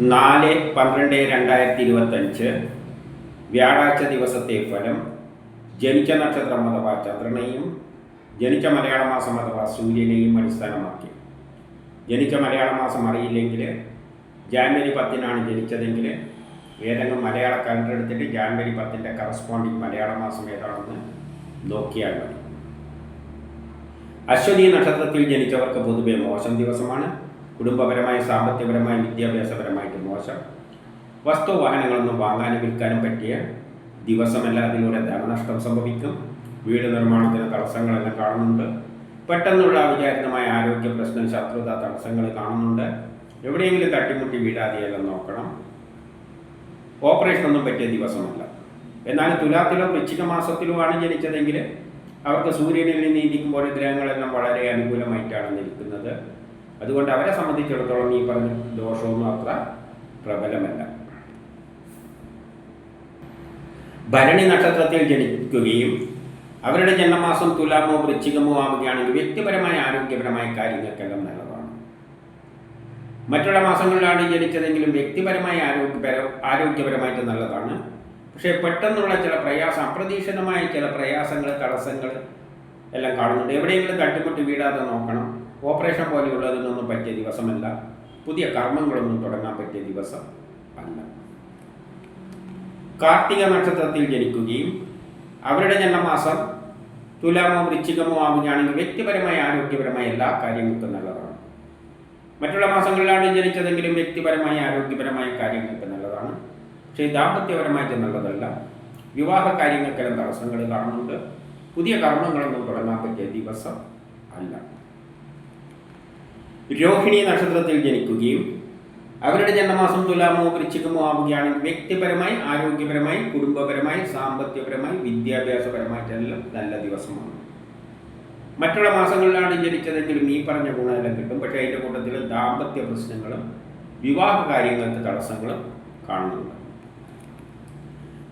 നാല് പന്ത്രണ്ട് രണ്ടായിരത്തി ഇരുപത്തഞ്ച് വ്യാഴാഴ്ച ദിവസത്തെ ഫലം ജനിച്ച നക്ഷത്രം അഥവാ ചന്ദ്രനെയും ജനിച്ച മലയാള മാസം അഥവാ സൂര്യനെയും അടിസ്ഥാനമാക്കി. ജനിച്ച മലയാള മാസം അറിയില്ലെങ്കിൽ ജാനുവരി പത്തിനാണ് ജനിച്ചതെങ്കിൽ ഏതെങ്കിലും മലയാള കലണ്ടർ എടുത്തിട്ട് ജാനുവരി പത്തിന്റെ കറസ്പോണ്ടിങ് മലയാള മാസം ഏതാണെന്ന് നോക്കിയാൽ മതി. അശ്വതി നക്ഷത്രത്തിൽ ജനിച്ചവർക്ക് പൊതുവെ മോശം ദിവസമാണ്. കുടുംബപരമായി സാമ്പത്തികപരമായി വിദ്യാഭ്യാസപരമായിട്ട് മോശം. വസ്തു വാഹനങ്ങളൊന്നും വാങ്ങാനും വിൽക്കാനും പറ്റിയ ദിവസമല്ല അതിലൂടെ ധനനഷ്ടം സംഭവിക്കും. വീട് നിർമ്മാണത്തിന് തടസ്സങ്ങളെല്ലാം കാണുന്നുണ്ട്. പെട്ടെന്നുള്ള അവിചാരിതമായ ആരോഗ്യ പ്രശ്നം ശത്രുത തടസ്സങ്ങൾ കാണുന്നുണ്ട്. എവിടെയെങ്കിലും തട്ടിമുട്ടി വീഴാതെയെല്ലാം നോക്കണം. ഓപ്പറേഷൻ ഒന്നും പറ്റിയ ദിവസമല്ല. എന്നാൽ തുലാത്തിലോ വൃശ്ചിക മാസത്തിലോ ആണ് ജനിച്ചതെങ്കിൽ അവർക്ക് സൂര്യനിൽ നീതിക്കുമ്പോൾ ഗ്രഹങ്ങളെല്ലാം വളരെ അനുകൂലമായിട്ടാണ് നിൽക്കുന്നത്. അതുകൊണ്ട് അവരെ സംബന്ധിച്ചിടത്തോളം ഈ പറഞ്ഞ ദോഷവും അത്ര പ്രബലമല്ല. ഭരണി നക്ഷത്രത്തിൽ ജനിക്കുകയും അവരുടെ ജന്മമാസം തുലാമോ വൃശ്ചികമോ ആവുകയാണെങ്കിൽ വ്യക്തിപരമായ ആരോഗ്യപരമായ കാര്യങ്ങൾക്കെല്ലാം നല്ലതാണ്. മറ്റുള്ള മാസങ്ങളിലാണ് ജനിച്ചതെങ്കിലും വ്യക്തിപരമായ ആരോഗ്യപര ആരോഗ്യപരമായിട്ട് നല്ലതാണ്. പക്ഷേ പെട്ടെന്നുള്ള ചില പ്രയാസം അപ്രതീക്ഷിതമായ ചില പ്രയാസങ്ങൾ തടസ്സങ്ങൾ എല്ലാം കാണുന്നുണ്ട്. എവിടെയെങ്കിലും തട്ടിമുട്ടി വീടാതെ നോക്കണം. ഓപ്പറേഷൻ പോലെയുള്ളതിനൊന്നും പറ്റിയ ദിവസമല്ല. പുതിയ കർമ്മങ്ങളൊന്നും തുടങ്ങാൻ പറ്റിയ ദിവസം അല്ല. കാർത്തിക നക്ഷത്രത്തിൽ ജനിക്കുകയും അവരുടെ ജന്മമാസം തുലാമോ വൃശ്ചികമോ ആവുകയാണെങ്കിൽ വ്യക്തിപരമായ ആരോഗ്യപരമായ എല്ലാ കാര്യങ്ങൾക്കും നല്ലതാണ്. മറ്റുള്ള മാസങ്ങളിലാണ് ജനിച്ചതെങ്കിലും വ്യക്തിപരമായ ആരോഗ്യപരമായ കാര്യങ്ങൾക്ക് നല്ലതാണ്. പക്ഷേ ദാമ്പത്യപരമായിട്ട് നല്ലതല്ല. വിവാഹ കാര്യങ്ങൾക്കെല്ലാം തടസ്സങ്ങൾ കാണുന്നുണ്ട്. പുതിയ കർമ്മങ്ങളൊന്നും തുടങ്ങാൻ പറ്റിയ ദിവസം അല്ല. രോഹിണി നക്ഷത്രത്തിൽ ജനിക്കുകയും അവരുടെ ജന്മമാസം തുലാമോ വൃശ്ചികമോ ആവുകയാണെങ്കിൽ വ്യക്തിപരമായി ആരോഗ്യപരമായി കുടുംബപരമായി സാമ്പത്തികപരമായി വിദ്യാഭ്യാസപരമായിട്ടെല്ലാം നല്ല ദിവസമാണ്. മറ്റുള്ള മാസങ്ങളിലാണ് ജനിച്ചതെങ്കിലും ഈ പറഞ്ഞ ഗുണമെല്ലാം കിട്ടും. പക്ഷേ അതിന്റെ കൂട്ടത്തിൽ ദാമ്പത്യ പ്രശ്നങ്ങളും വിവാഹ കാര്യങ്ങൾക്ക് തടസ്സങ്ങളും കാണുന്നുണ്ട്.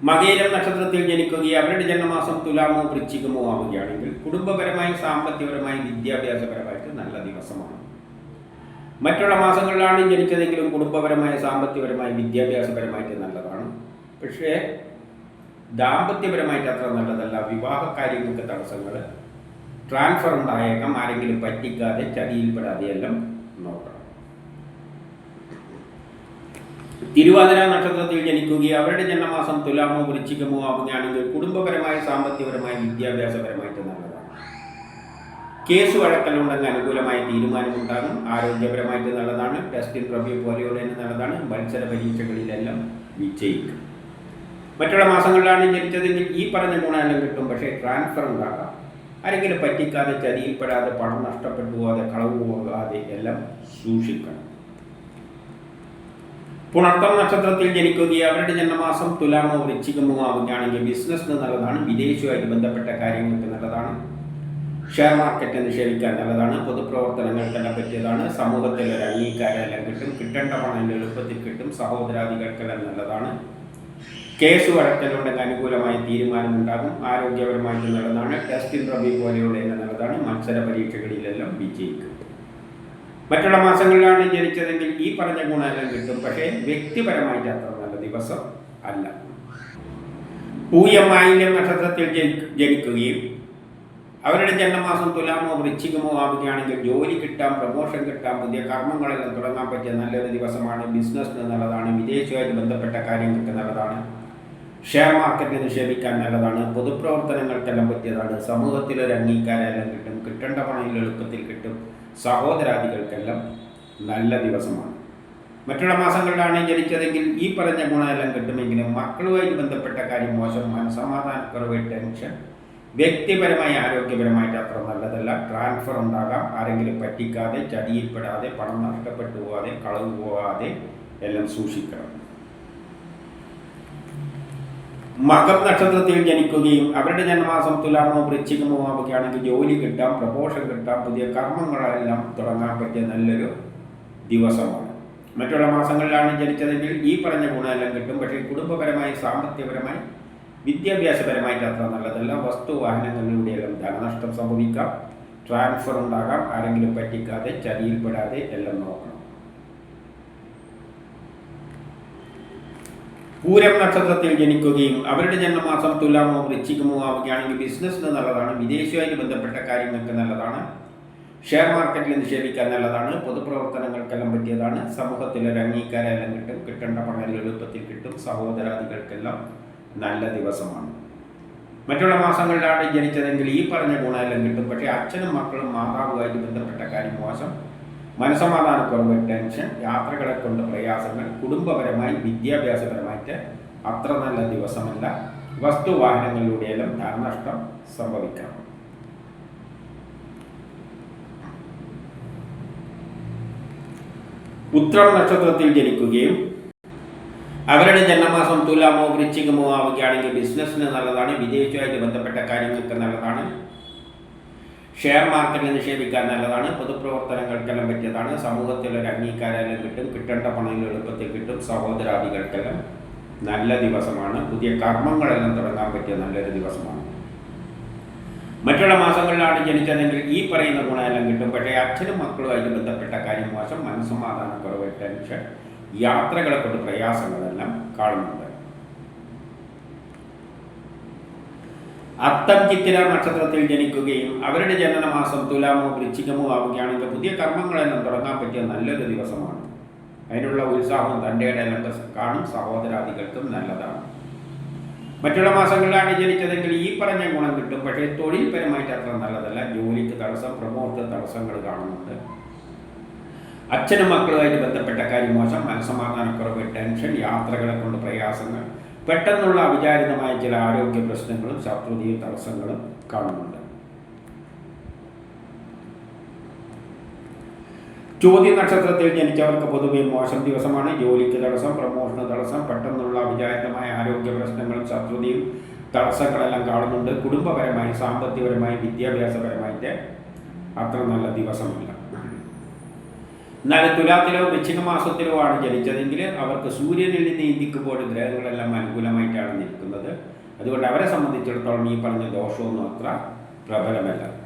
മകേരം നക്ഷത്രത്തിൽ ജനിക്കുകയും അവരുടെ ജന്മമാസം തുലാമോ വൃശ്ചികമോ ആവുകയാണെങ്കിൽ കുടുംബപരമായി സാമ്പത്തികപരമായി വിദ്യാഭ്യാസപരമായിട്ട് നല്ല ദിവസമാണ്. മറ്റുള്ള മാസങ്ങളിലാണ് ജനിച്ചതെങ്കിലും കുടുംബപരമായ സാമ്പത്തികപരമായി വിദ്യാഭ്യാസപരമായിട്ട് നല്ലതാണ്. പക്ഷേ ദാമ്പത്യപരമായിട്ട് അത്ര നല്ലതല്ല. വിവാഹ കാര്യങ്ങൾക്ക് തടസ്സങ്ങൾ ട്രാൻസ്ഫർ ഉണ്ടായേക്കാം. ആരെങ്കിലും പറ്റിക്കാതെ ചതിയിൽപ്പെടാതെ എല്ലാം നോക്കണം. തിരുവാതിര നക്ഷത്രത്തിൽ ജനിക്കുകയും അവരുടെ ജന്മമാസം തുലാമോ വൃശ്ചികമോ ആവുകയാണെങ്കിൽ കുടുംബപരമായ സാമ്പത്തികപരമായ വിദ്യാഭ്യാസപരമായിട്ട് നല്ലതാണ്. കേസ് വഴക്കലുണ്ടെങ്കിൽ അനുകൂലമായ തീരുമാനമുണ്ടാകും. ആരോഗ്യപരമായിട്ട് നല്ലതാണ്. ടെസ്റ്റിംഗ് പ്രവ്യൂ പോലെയുള്ള നല്ലതാണ്. മത്സര പരീക്ഷകളിലെല്ലാം വിജയിക്കും. മറ്റുള്ള മാസങ്ങളിലാണ് ജനിച്ചതെങ്കിൽ ഈ പറഞ്ഞ ഗുണമെല്ലാം കിട്ടും. പക്ഷേ ട്രാൻസ്ഫർ ഉണ്ടാകാം. ആരെങ്കിലും പറ്റിക്കാതെ ചതിയിൽപ്പെടാതെ പണം നഷ്ടപ്പെട്ടു പോകാതെ കളവ് പോകാതെ എല്ലാം സൂക്ഷിക്കണം. പുണർത്തം നക്ഷത്രത്തിൽ ജനിക്കുകയും അവരുടെ ജന്മമാസം തുലാമോ വൃശ്ചികമോ ആവുകയാണെങ്കിൽ ബിസിനസ്സിന് നല്ലതാണ്. വിദേശവുമായിട്ട് ബന്ധപ്പെട്ട കാര്യങ്ങൾക്ക് നല്ലതാണ്. ഷെയർ മാർക്കറ്റ് നല്ലതാണ്. തന്നെ പറ്റിയതാണ്. സമൂഹത്തിൽ ഒരു അംഗീകാരമെല്ലാം കിട്ടും. കിട്ടേണ്ട പണം എളുപ്പത്തിൽ കിട്ടും. സഹോദരാദികൾക്കെല്ലാം നല്ലതാണ്. കേസ് വഴക്കലുണ്ടെങ്കിൽ അനുകൂലമായ തീരുമാനമുണ്ടാകും. ആരോഗ്യപരമായിട്ട് നല്ലതാണ്. ടെസ്റ്റ് റബി പോലെയുള്ള നല്ലതാണ്. മത്സര പരീക്ഷകളിലെല്ലാം വിജയിക്കും. മറ്റുള്ള മാസങ്ങളിലാണ് ജനിച്ചതെങ്കിൽ ഈ പറഞ്ഞ ഗുണമെല്ലാം കിട്ടും. പക്ഷേ വ്യക്തിപരമായിട്ട് അത്ര നല്ല ദിവസം അല്ല. പൂയം മാലിന്യം നക്ഷത്രത്തിൽ ജനിക്കുകയും അവരുടെ ജന്മമാസം തുലാമോ വൃശ്ചികമോ ആവുകയാണെങ്കിൽ ജോലി കിട്ടാം പ്രമോഷൻ കിട്ടാം പുതിയ കർമ്മങ്ങളെല്ലാം തുടങ്ങാൻ പറ്റിയ നല്ലൊരു ദിവസമാണ് ബിസിനസ്സിന് നല്ലതാണ് വിദേശവുമായിട്ട് ബന്ധപ്പെട്ട കാര്യങ്ങൾക്ക് നല്ലതാണ്. ഷെയർ മാർക്കറ്റ് നിക്ഷേപിക്കാൻ നല്ലതാണ് പൊതുപ്രവർത്തനങ്ങൾക്കെല്ലാം പറ്റിയതാണ് സമൂഹത്തിൽ ഒരു അംഗീകാരമെല്ലാം കിട്ടും കിട്ടേണ്ട പണം എളുപ്പത്തിൽ കിട്ടും സഹോദരാദികൾക്കെല്ലാം നല്ല ദിവസമാണ്. മറ്റുള്ള മാസങ്ങളിലാണ് ജനിച്ചതെങ്കിൽ ഈ പറഞ്ഞ ഗുണമെല്ലാം കിട്ടുമെങ്കിലും മക്കളുമായി ബന്ധപ്പെട്ട കാര്യം മോശം മനസമാധാനക്കുറവ് ടെൻഷൻ വ്യക്തിപരമായി ആരോഗ്യപരമായിട്ട് അത്ര നല്ലതല്ല. ട്രാൻസ്ഫർ ഉണ്ടാകാം. ആരെങ്കിലും പറ്റിക്കാതെ ചതിയിൽപ്പെടാതെ പണം നഷ്ടപ്പെട്ടു പോകാതെ കളവ് പോകാതെ എല്ലാം സൂക്ഷിക്കണം. മകം നക്ഷത്രത്തിൽ ജനിക്കുകയും അവരുടെ ജന്മമാസം തുലാമോ വൃശ്ചികമോ ആവുകയാണെങ്കിൽ ജോലി കിട്ടാം പ്രപോഷൻ കിട്ടാം പുതിയ കർമ്മങ്ങളെല്ലാം തുടങ്ങാൻ പറ്റിയ നല്ലൊരു ദിവസമാണ്. മറ്റുള്ള മാസങ്ങളിലാണ് ജനിച്ചതെങ്കിൽ ഈ പറഞ്ഞ ഗുണമെല്ലാം കിട്ടും. പക്ഷേ കുടുംബപരമായി സാമ്പത്തികപരമായി വിദ്യാഭ്യാസപരമായിട്ട് അത്ര നല്ലതല്ല. വസ്തു വാഹനങ്ങളിലൂടെയെല്ലാം ധനനഷ്ടം സംഭവിക്കാം. ട്രാൻസ്ഫർ ഉണ്ടാകാം. ആരെങ്കിലും പറ്റിക്കാതെ ചതിയിൽപ്പെടാതെ എല്ലാം നോക്കണം. പൂരം നക്ഷത്രത്തിൽ ജനിക്കുകയും അവരുടെ ജന്മമാസം തുലാമോ വൃശ്ചികമോ ആവുകയാണെങ്കിൽ ബിസിനസ്സിന് നല്ലതാണ്. വിദേശവുമായി ബന്ധപ്പെട്ട കാര്യങ്ങൾക്ക് നല്ലതാണ്. ഷെയർ മാർക്കറ്റിൽ നിക്ഷേപിക്കാൻ നല്ലതാണ്. പൊതുപ്രവർത്തനങ്ങൾക്കെല്ലാം പറ്റിയതാണ്. സമൂഹത്തിൽ ഒരു അംഗീകാരമെല്ലാം കിട്ടും. കിട്ടേണ്ട പണം എളുപ്പത്തിൽ കിട്ടും. സഹോദരാദികൾക്കെല്ലാം നല്ല ദിവസമാണ്. മറ്റുള്ള മാസങ്ങളിലാണ് ജനിച്ചതെങ്കിൽ ഈ പറഞ്ഞ ഗുണമെല്ലാം കിട്ടും. പക്ഷേ അച്ഛനും മക്കളും മാതാവുമായിട്ട് ബന്ധപ്പെട്ട കാര്യം മോശം. മനസമാധാനക്കുറവ് ടെൻഷൻ യാത്രകളെ കൊണ്ട് പ്രയാസങ്ങൾ കുടുംബപരമായി വിദ്യാഭ്യാസപരമായിട്ട് അത്ര നല്ല ദിവസമല്ല. വസ്തുവാഹനങ്ങളിലൂടെയെല്ലാം ധനനഷ്ടം സംഭവിക്കണം ഉത്രം നക്ഷത്രത്തിൽ ജനിക്കുകയും അവരുടെ ജന്മമാസം തുലാമോ വൃശ്ചികമോ ആവുകയാണെങ്കിൽ ബിസിനസ്സിന് നല്ലതാണ് വിദേശവുമായിട്ട് ബന്ധപ്പെട്ട കാര്യങ്ങൾക്ക് നല്ലതാണ്. ഷെയർ മാർക്കറ്റിൽ നിക്ഷേപിക്കാൻ നല്ലതാണ് പൊതുപ്രവർത്തനങ്ങൾക്കെല്ലാം പറ്റിയതാണ്. സമൂഹത്തിൽ ഒരു അംഗീകാരമെല്ലാം കിട്ടും കിട്ടേണ്ട പണം എളുപ്പത്തിൽ കിട്ടും. സഹോദരാദികൾക്കെല്ലാം നല്ല ദിവസമാണ്. പുതിയ കർമ്മങ്ങളെല്ലാം തുടങ്ങാൻ പറ്റിയ നല്ലൊരു ദിവസമാണ്. മറ്റുള്ള മാസങ്ങളിലാണ് ജനിച്ചതെങ്കിൽ ഈ പറയുന്ന ഗുണമെല്ലാം കിട്ടും. പക്ഷേ അച്ഛനും മക്കളുമായിട്ട് ബന്ധപ്പെട്ട കാര്യം മോശം. മനസ്സമാധാനക്കുറവ് ടെൻഷൻ. യാത്രകളെ കൊണ്ട് പ്രയാസങ്ങളെല്ലാം കാണുന്നുണ്ട്. അത്തം ചിത്തിര നക്ഷത്രത്തിൽ ജനിക്കുകയും അവരുടെ ജനനമാസം തുലാമോ വൃശ്ചികമോ ആവുകയാണെങ്കിൽ പുതിയ കർമ്മങ്ങളെല്ലാം തുടങ്ങാൻ പറ്റിയ നല്ലൊരു ദിവസമാണ്. അതിനുള്ള ഉത്സാഹവും തന്റെ ഇടയിലൊക്കെ കാണും സഹോദരാദികൾക്കും നല്ലതാണ്. മറ്റുള്ള മാസങ്ങളിലാണ് ജനിച്ചതെങ്കിൽ ഈ പറഞ്ഞ ഗുണം കിട്ടും. പക്ഷേ തൊഴിൽപരമായിട്ട് അത്ര നല്ലതല്ല. ജോലിക്ക് തടസ്സം പ്രമോട്ട് തടസ്സങ്ങൾ കാണുന്നുണ്ട്. അച്ഛനും മക്കളുമായിട്ട് ബന്ധപ്പെട്ട കാര്യം മോശം. മനസ്സമാധാനക്കുറവ് ടെൻഷൻ യാത്രകളെ കൊണ്ട് പ്രയാസങ്ങൾ. പെട്ടെന്നുള്ള അവിചാരിതമായ ചില ആരോഗ്യ പ്രശ്നങ്ങളും ശത്രുതയും തടസ്സങ്ങളും കാണുന്നുണ്ട്. ചോദ്യ നക്ഷത്രത്തിൽ ജനിച്ചവർക്ക് പൊതുവെ മോശം ദിവസമാണ്. ജോലിക്ക് തടസ്സം പ്രമോഷന് തടസ്സം പെട്ടെന്നുള്ള അവിചാരിതമായ ആരോഗ്യ പ്രശ്നങ്ങളും ശത്രുതയും തടസ്സങ്ങളെല്ലാം കാണുന്നുണ്ട്. കുടുംബപരമായി സാമ്പത്തികപരമായി വിദ്യാഭ്യാസപരമായിട്ട് അത്ര നല്ല ദിവസമല്ല. എന്നാൽ തുലാത്തിലോ വൃശ്ചിക മാസത്തിലോ ആണ് ജനിച്ചതെങ്കിൽ അവർക്ക് സൂര്യനിൽ നിന്ന് ഇന്ത്യക്കുമ്പോൾ ഗ്രഹങ്ങളെല്ലാം അനുകൂലമായിട്ടാണ് നിൽക്കുന്നത്. അതുകൊണ്ട് അവരെ സംബന്ധിച്ചിടത്തോളം ഈ പറഞ്ഞ ദോഷമൊന്നും അത്ര പ്രബലമല്ല.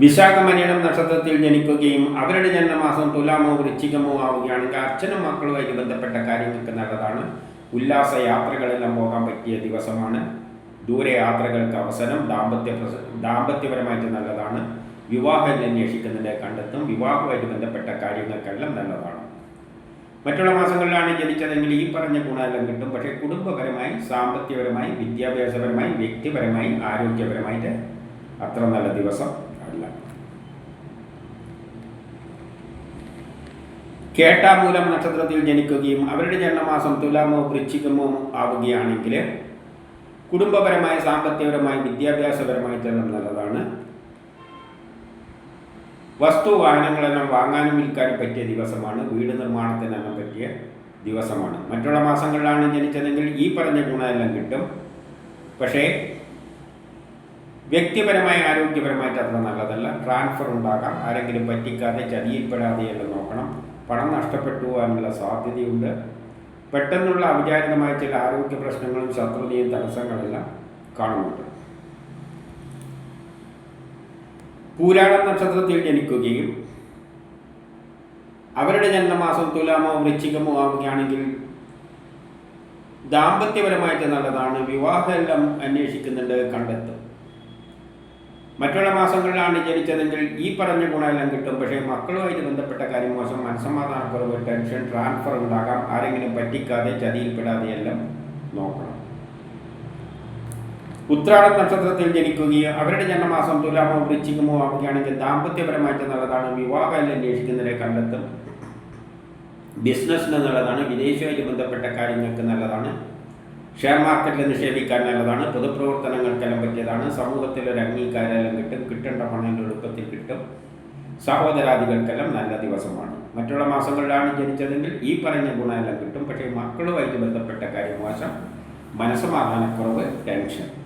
വിശാഖമലയണം നക്ഷത്രത്തിൽ ജനിക്കുകയും അവരുടെ ജന്മമാസം തുലാമോ വൃശ്ചികമോ ആവുകയാണെങ്കിൽ അച്ഛനും മക്കളുമായിട്ട് ബന്ധപ്പെട്ട കാര്യങ്ങൾക്ക് നല്ലതാണ്. ഉല്ലാസ യാത്രകളെല്ലാം പോകാൻ പറ്റിയ ദിവസമാണ്. ദൂരയാത്രകൾക്ക് അവസരം ദാമ്പത്യ ദാമ്പത്യപരമായിട്ട് നല്ലതാണ്. വിവാഹം അന്വേഷിക്കുന്നതിനെ കണ്ടെത്തും. വിവാഹവുമായിട്ട് ബന്ധപ്പെട്ട കാര്യങ്ങൾക്കെല്ലാം നല്ലതാണ്. മറ്റുള്ള മാസങ്ങളിലാണ് ജനിച്ചതെങ്കിൽ ഈ പറഞ്ഞ ഗുണമെല്ലാം കിട്ടും. പക്ഷേ കുടുംബപരമായി സാമ്പത്തികപരമായി വിദ്യാഭ്യാസപരമായി വ്യക്തിപരമായി ആരോഗ്യപരമായിട്ട് അത്ര നല്ല ദിവസം അല്ല. കേട്ടാമൂലം നക്ഷത്രത്തിൽ ജനിക്കുകയും അവരുടെ ജന്മമാസം തുലാമോ വൃശ്ചികമോ ആവുകയാണെങ്കിൽ കുടുംബപരമായി സാമ്പത്തികപരമായി വിദ്യാഭ്യാസപരമായി തന്നെ നല്ലതാണ്. വസ്തു വാഹനങ്ങളെല്ലാം വാങ്ങാനും വിൽക്കാനും പറ്റിയ ദിവസമാണ്. വീട് നിർമ്മാണത്തിനെല്ലാം പറ്റിയ ദിവസമാണ്. മറ്റുള്ള മാസങ്ങളിലാണ് ജനിച്ചതെങ്കിൽ ഈ പറഞ്ഞ ഗുണമെല്ലാം കിട്ടും. പക്ഷേ വ്യക്തിപരമായ ആരോഗ്യപരമായിട്ട് അത്ര നല്ലതല്ല. ട്രാൻസ്ഫർ ഉണ്ടാകാം. ആരെങ്കിലും പറ്റിക്കാതെ ചതിയിൽപ്പെടാതെയെല്ലാം നോക്കണം. പണം നഷ്ടപ്പെട്ടു പോകാനുള്ള സാധ്യതയുണ്ട്. പെട്ടെന്നുള്ള അവിചാരിതമായ ചില ആരോഗ്യ പ്രശ്നങ്ങളും ശത്രുതയും തടസ്സങ്ങളെല്ലാം കാണുന്നുണ്ട്. പൂരാട നക്ഷത്രത്തിൽ ജനിക്കുകയും അവരുടെ ജന്മമാസം തുലാമോ വൃശ്ചികമോ ആവുകയാണെങ്കിൽ ദാമ്പത്യപരമായിട്ട് നല്ലതാണ്. വിവാഹമെല്ലാം അന്വേഷിക്കുന്നുണ്ട് കണ്ടെത്തും. മറ്റുള്ള മാസങ്ങളിലാണ് ജനിച്ചതെങ്കിൽ ഈ പറഞ്ഞ ഗുണമെല്ലാം കിട്ടും. പക്ഷേ മക്കളുമായിട്ട് ബന്ധപ്പെട്ട കാര്യം മോശം. മനസ്സമാധാനക്കുറവ് ടെൻഷൻ ട്രാൻസ്ഫർ ഉണ്ടാകാം. ആരെങ്കിലും പറ്റിക്കാതെ ചതിയിൽപ്പെടാതെ എല്ലാം നോക്കണം. ഉത്രാടം നക്ഷത്രത്തിൽ ജനിക്കുകയും അവരുടെ ജന്മമാസം തുലാമോ വൃശ്ചികമോ ആവുകയാണെങ്കിൽ ദാമ്പത്യപരമായിട്ട് നല്ലതാണ്. വിവാഹം അന്വേഷിക്കുന്നതിനെ കണ്ടെത്തും. ബിസിനസ്സിന് നല്ലതാണ്. വിദേശമായി ബന്ധപ്പെട്ട കാര്യങ്ങൾക്ക് നല്ലതാണ്. ഷെയർ മാർക്കറ്റിൽ നിക്ഷേപിക്കാൻ നല്ലതാണ്. പൊതുപ്രവർത്തനങ്ങൾക്കെല്ലാം പറ്റിയതാണ്. സമൂഹത്തിൽ ഒരു അംഗീകാരമെല്ലാം കിട്ടും. കിട്ടേണ്ട പണം എളുപ്പത്തിൽ കിട്ടും. സഹോദരാദികൾക്കെല്ലാം നല്ല ദിവസമാണ്. മറ്റുള്ള മാസങ്ങളിലാണ് ജനിച്ചതെങ്കിൽ ഈ പറഞ്ഞ ഗുണമെല്ലാം കിട്ടും. പക്ഷേ മക്കളുമായിട്ട് ബന്ധപ്പെട്ട കാര്യം മോശം. മനസ്സമാധാനക്കുറവ് ടെൻഷൻ.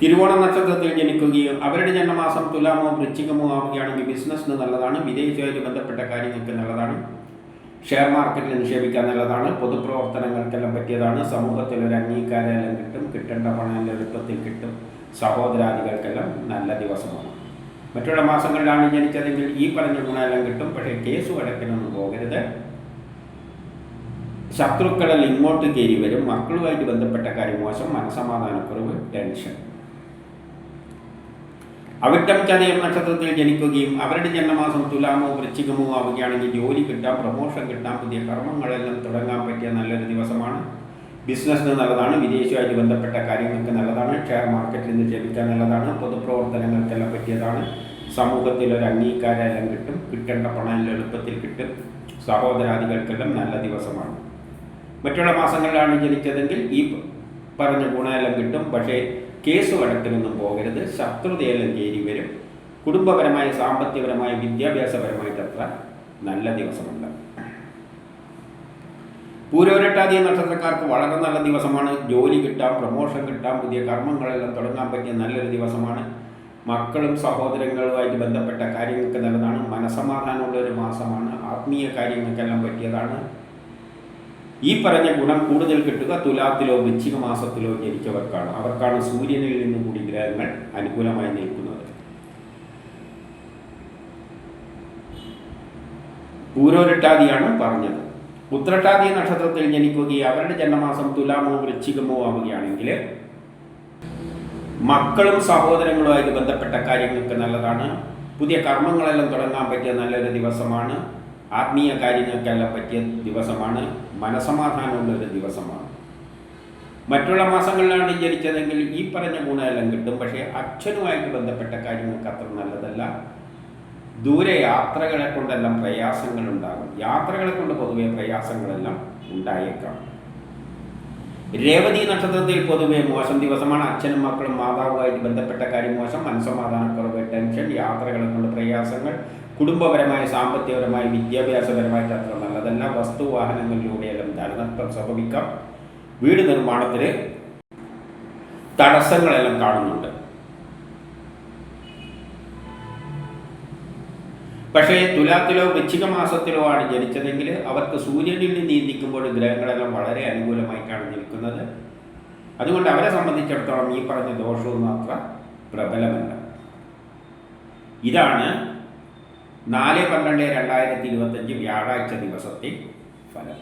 തിരുവോണ നക്ഷത്രത്തിൽ ജനിക്കുകയും അവരുടെ ജന്മമാസം തുലാമോ വൃശ്ചികമോ ആവുകയാണെങ്കിൽ ബിസിനസ്സിന് നല്ലതാണ് വിദേശവുമായിട്ട് ബന്ധപ്പെട്ട കാര്യങ്ങൾക്ക് നല്ലതാണ് ഷെയർ മാർക്കറ്റിൽ നിക്ഷേപിക്കാൻ നല്ലതാണ് പൊതുപ്രവർത്തനങ്ങൾക്കെല്ലാം പറ്റിയതാണ് സമൂഹത്തിൽ ഒരു അംഗീകാരമെല്ലാം കിട്ടും കിട്ടേണ്ട പണം എളുപ്പത്തിൽ കിട്ടും സഹോദരാദികൾക്കെല്ലാം നല്ല ദിവസമാണ്. മറ്റുള്ള മാസങ്ങളിലാണ് ജനിച്ചതെങ്കിൽ ഈ പറഞ്ഞ ഗുണമെല്ലാം കിട്ടും പക്ഷേ കേസ് വഴക്കിനൊന്നും പോകരുത്. ശത്രുക്കളെല്ലാം ഇങ്ങോട്ട് കയറി വരും മക്കളുമായിട്ട് ബന്ധപ്പെട്ട കാര്യം മോശം മനസമാധാനക്കുറവ് ടെൻഷൻ. അവിട്ടം ചതയം നക്ഷത്രത്തിൽ ജനിക്കുകയും അവരുടെ ജന്മമാസം തുലാമോ വൃശ്ചികമോ ആവുകയാണെങ്കിൽ ജോലി കിട്ടാം പ്രമോഷൻ കിട്ടാം പുതിയ കർമ്മങ്ങളെല്ലാം തുടങ്ങാൻ പറ്റിയ നല്ലൊരു ദിവസമാണ്. ബിസിനസ്സിന് നല്ലതാണ് വിദേശവുമായിട്ട് ബന്ധപ്പെട്ട കാര്യങ്ങൾക്ക് നല്ലതാണ് ഷെയർ മാർക്കറ്റിൽ നിന്ന് നിക്ഷേപിക്കാൻ നല്ലതാണ് പൊതുപ്രവർത്തനങ്ങൾക്കെല്ലാം പറ്റിയതാണ്. സമൂഹത്തിൽ ഒരു അംഗീകാരമെല്ലാം കിട്ടും കിട്ടേണ്ട പണം എളുപ്പത്തിൽ കിട്ടും. സഹോദരാദികൾക്കെല്ലാം നല്ല ദിവസമാണ്. മറ്റുള്ള മാസങ്ങളിലാണ് ജനിച്ചതെങ്കിൽ ഈ പറഞ്ഞ ഗുണമെല്ലാം കിട്ടും. പക്ഷേ കേസ് വഴക്കിനൊന്നും പോകരുത്. ശത്രുതയെല്ലാം ചേരി വരും. കുടുംബപരമായ സാമ്പത്തികപരമായ വിദ്യാഭ്യാസപരമായിട്ട് അത്ര നല്ല ദിവസമല്ല പൂരോരട്ടാതി നക്ഷത്രക്കാർക്ക് വളരെ നല്ല ദിവസമാണ്. ജോലി കിട്ടാം പ്രൊമോഷൻ കിട്ടാം പുതിയ കർമ്മങ്ങളെല്ലാം തുടങ്ങാൻ പറ്റിയ നല്ലൊരു ദിവസമാണ്. മക്കളും സഹോദരങ്ങളുമായിട്ട് ബന്ധപ്പെട്ട കാര്യങ്ങൾക്ക് നല്ലതാണ്. മനസമാധാനമുള്ള ഒരു മാസമാണ്. ആത്മീയ കാര്യങ്ങൾക്കെല്ലാം പറ്റിയതാണ്. ഈ പറഞ്ഞ ഗുണം കൂടുതൽ കിട്ടുക തുലാത്തിലോ വൃശ്ചിക മാസത്തിലോ ജനിച്ചവർക്കാണ്. അവർക്കാണ് സൂര്യനിൽ നിന്നും കൂടി ഗ്രഹങ്ങൾ അനുകൂലമായി നിൽക്കുന്നത്. പൂരോരട്ടാതിയാണ് പറഞ്ഞത്. ഉത്രട്ടാതി നക്ഷത്രത്തിൽ ജനിക്കുകയും അവരുടെ ജന്മമാസം തുലാമോ വൃശ്ചികമോ ആവുകയാണെങ്കിൽ മക്കളും സഹോദരങ്ങളുമായിട്ട് ബന്ധപ്പെട്ട കാര്യങ്ങൾക്ക് നല്ലതാണ്. പുതിയ കർമ്മങ്ങളെല്ലാം തുടങ്ങാൻ പറ്റിയ നല്ലൊരു ദിവസമാണ്. ആത്മീയ കാര്യങ്ങൾക്കെല്ലാം പറ്റിയ ദിവസമാണ്. മനസമാധാനമുള്ള ഒരു ദിവസമാണ്. മറ്റുള്ള മാസങ്ങളിലാണ് ജനിച്ചതെങ്കിൽ ഈ പറഞ്ഞ ഗുണമെല്ലാം കിട്ടും. പക്ഷേ അച്ഛനുമായിട്ട് ബന്ധപ്പെട്ട കാര്യങ്ങൾക്ക് അത്ര നല്ലതല്ല. ദൂരെ യാത്രകളെ കൊണ്ടെല്ലാം പ്രയാസങ്ങൾ ഉണ്ടാകും. യാത്രകളെ കൊണ്ട് പൊതുവെ പ്രയാസങ്ങളെല്ലാം ഉണ്ടായേക്കാം. രേവതി നക്ഷത്രത്തിൽ പൊതുവെ മോശം ദിവസമാണ്. അച്ഛനും മക്കളും മാതാവുമായിട്ട് ബന്ധപ്പെട്ട കാര്യം മോശം. മനസ്സമാധാനക്കുറവ് ടെൻഷൻ യാത്രകളെ കൊണ്ട് പ്രയാസങ്ങൾ കുടുംബപരമായ സാമ്പത്തികപരമായ വിദ്യാഭ്യാസപരമായിട്ട് അത്ര നല്ലതല്ല വസ്തുവാഹനങ്ങളിലൂടെയെല്ലാം ധനനഷ്ടം സംഭവിക്കാം. വീട് നിർമ്മാണത്തിന് തടസ്സങ്ങളെല്ലാം കാണുന്നുണ്ട്. പക്ഷേ തുലാത്തിലോ വൃശ്ചിക മാസത്തിലോ ആണ് ജനിച്ചതെങ്കിൽ അവർക്ക് സൂര്യനിൽ നീന്തിക്കുമ്പോൾ ഗ്രഹങ്ങളെല്ലാം വളരെ അനുകൂലമായിട്ടാണ് നിൽക്കുന്നത്. അതുകൊണ്ട് അവരെ സംബന്ധിച്ചിടത്തോളം ഈ പറഞ്ഞ ദോഷവും അത്ര പ്രബലമല്ല. ഇതാണ് നാല് പന്ത്രണ്ട് രണ്ടായിരത്തി ഇരുപത്തഞ്ച് വ്യാഴാഴ്ച ദിവസത്തെ ഫലം.